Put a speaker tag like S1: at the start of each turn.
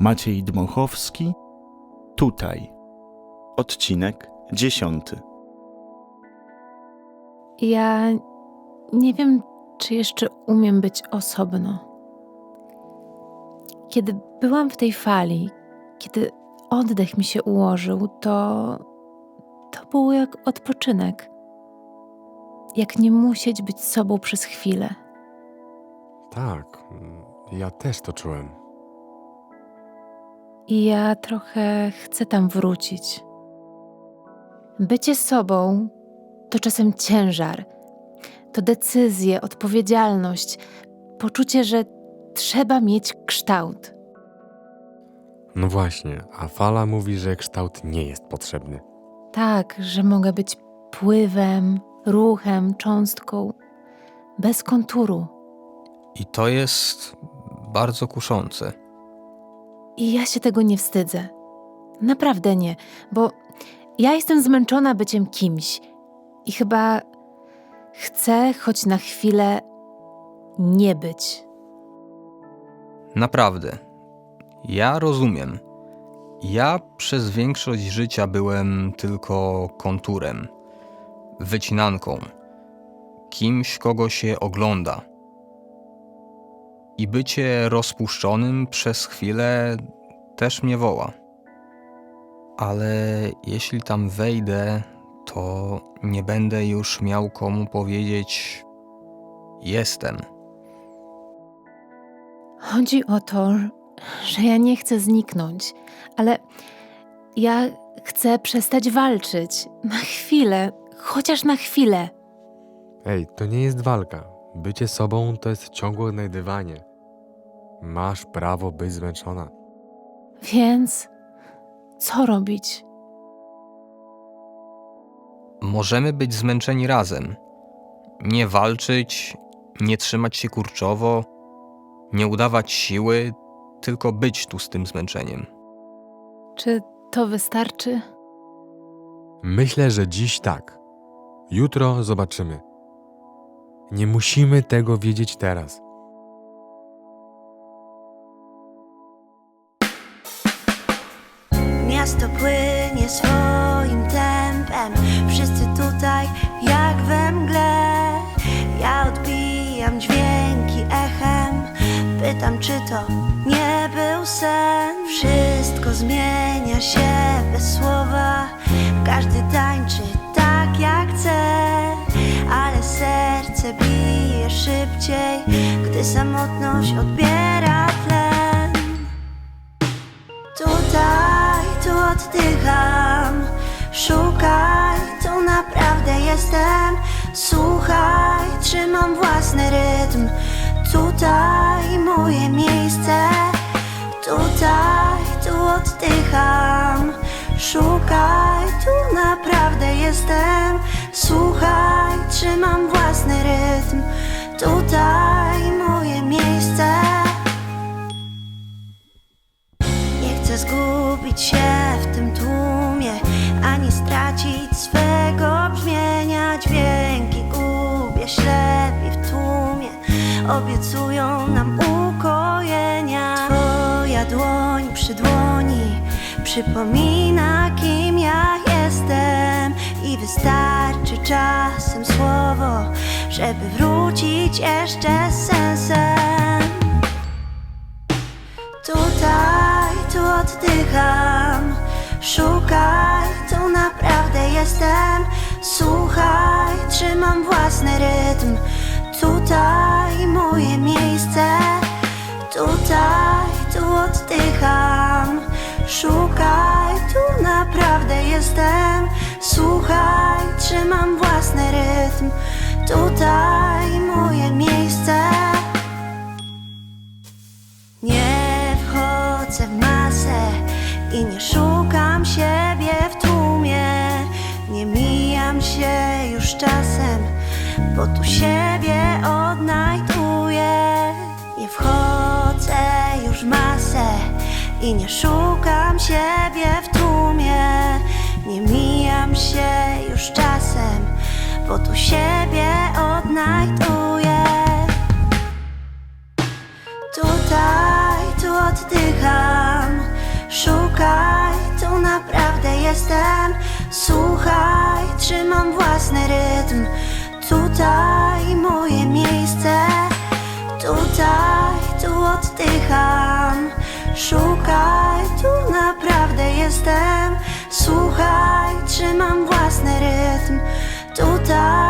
S1: Maciej Dmochowski, tutaj. Odcinek dziesiąty.
S2: Ja nie wiem, czy jeszcze umiem być osobno. Kiedy byłam w tej fali, kiedy oddech mi się ułożył, to to było jak odpoczynek. Jak nie musieć być sobą przez chwilę.
S3: Tak, ja też to czułem.
S2: I ja trochę chcę tam wrócić. Bycie sobą to czasem ciężar, to decyzje, odpowiedzialność, poczucie, że trzeba mieć kształt.
S3: No właśnie, a fala mówi, że kształt nie jest potrzebny.
S2: Tak, że mogę być pływem, ruchem, cząstką, bez konturu.
S4: I to jest bardzo kuszące.
S2: I ja się tego nie wstydzę. Naprawdę nie, bo ja jestem zmęczona byciem kimś i chyba chcę choć na chwilę nie być.
S4: Naprawdę. Ja rozumiem. Ja przez większość życia byłem tylko konturem, wycinanką, kimś, kogo się ogląda. I bycie rozpuszczonym przez chwilę też mnie woła. Ale jeśli tam wejdę, to nie będę już miał komu powiedzieć: Jestem.
S2: Chodzi o to, że ja nie chcę zniknąć, ale ja chcę przestać walczyć. Na chwilę, chociaż na chwilę.
S3: Ej, to nie jest walka. Bycie sobą to jest ciągłe odnajdywanie. Masz prawo być zmęczona.
S2: Więc co robić?
S4: Możemy być zmęczeni razem. Nie walczyć, nie trzymać się kurczowo, nie udawać siły, tylko być tu z tym zmęczeniem.
S2: Czy to wystarczy?
S3: Myślę, że dziś tak. Jutro zobaczymy. Nie musimy tego wiedzieć teraz.
S5: Miasto płynie swoim tempem. Wszyscy tutaj jak we mgle. Ja odbijam dźwięki echem. Pytam czy to nie był sen? Wszystko zmienia się bez słowa. Każdy tańczy tak jak chce Ale serce bije szybciej Gdy samotność odbiera oddycham. Szukaj, tu naprawdę jestem. Słuchaj, trzymam własny rytm. Tutaj moje miejsce. Tutaj, tu oddycham. Szukaj, tu naprawdę jestem. Słuchaj, trzymam własny rytm. Tutaj ani stracić swego brzmienia. Dźwięki gubię ślepi w tłumie, obiecują nam ukojenia. Twoja dłoń przy dłoni przypomina, kim ja jestem, i wystarczy czasem słowo, żeby wrócić jeszcze z sensem. Tutaj, tu oddycham Szukaj, jestem. Słuchaj, trzymam własny rytm. Tutaj moje miejsce. Tutaj, tu oddycham. Szukaj, tu naprawdę jestem. Słuchaj, trzymam własny rytm. Tutaj moje już czasem, bo tu siebie odnajduję. Nie wchodzę już w masę i nie szukam siebie w tłumie. Nie mijam się już czasem, bo tu siebie odnajduję. Tutaj, tu oddycham Szukaj, tu naprawdę jestem. Słuchaj, trzymam własny rytm. Tutaj moje miejsce. Tutaj, tu oddycham. Szukaj, tu naprawdę jestem. Słuchaj, trzymam własny rytm. Tutaj